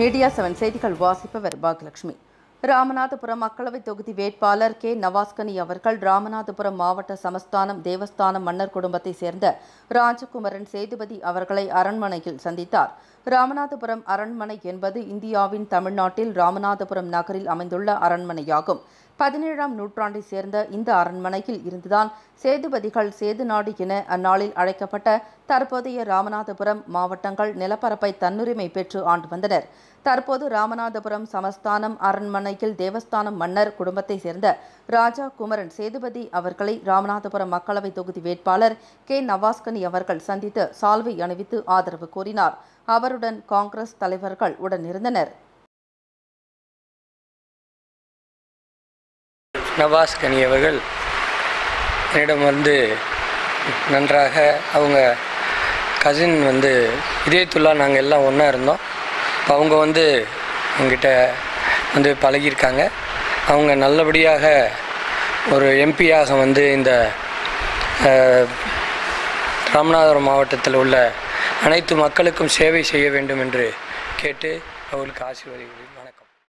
Media seven செய்திகள் வாசிப்பவர் பாக்யலட்சுமி. ராமநாதபுரம் மக்களவைத் தொகுதி வேட்பாளர் கே. நவாஸ்கனி அவர்கள் ராமநாதபுரம் மாவட்ட சமஸ்தானம் தேவஸ்தானம் மன்னர் குடும்பத்தைச் சேர்ந்த ராஜகுமரன் சேதுபதி அவர்களை அரண்மனையில் சந்தித்தார். ராமநாதபுரம் அரண்மனை என்பது இந்தியாவின் தமிழ்நாட்டில் ராமநாதபுரம் நகரில் அமைந்துள்ள அரண்மனையாகும். பதினேழாம் நூற்றாண்டைச் சேர்ந்த இந்த அரண்மனையில் இருந்துதான் சேதுபதிகள் சேதுநாடு என அந்நாளில் அழைக்கப்பட்ட தற்போதைய ராமநாதபுரம் மாவட்டங்கள் நிலப்பரப்பை தன்னுரிமை பெற்று ஆண்டு வந்தனர். தற்போது ராமநாதபுரம் சமஸ்தானம் அரண்மனையில் தேவஸ்தானம் மன்னர் குடும்பத்தைச் சேர்ந்த ராஜா குமரன் சேதுபதி அவர்களை ராமநாதபுரம் மக்களவை தொகுதி வேட்பாளர் கே. நவாஸ்கனி அவர்கள் சந்தித்து சால்வை அணிவித்து ஆதரவு கோரினார். அவருடன் காங்கிரஸ் தலைவர்கள் உடனிருந்தனர். நவாஸ்கனி அவர்கள் என்னிடம் வந்து நன்றாக அவங்க கசின் வந்து இதயத்துல்லா நாங்கள் எல்லாம் ஒன்றா இருந்தோம். அவங்க வந்து எங்கிட்ட வந்து பழகியிருக்காங்க. அவங்க நல்லபடியாக ஒரு எம்பியாக வந்து இந்த ராமநாதபுரம் மாவட்டத்தில் உள்ள அனைத்து மக்களுக்கும் சேவை செய்ய வேண்டும் என்று கேட்டு அவர்களுக்கு ஆசீர்வதி வணக்கம்.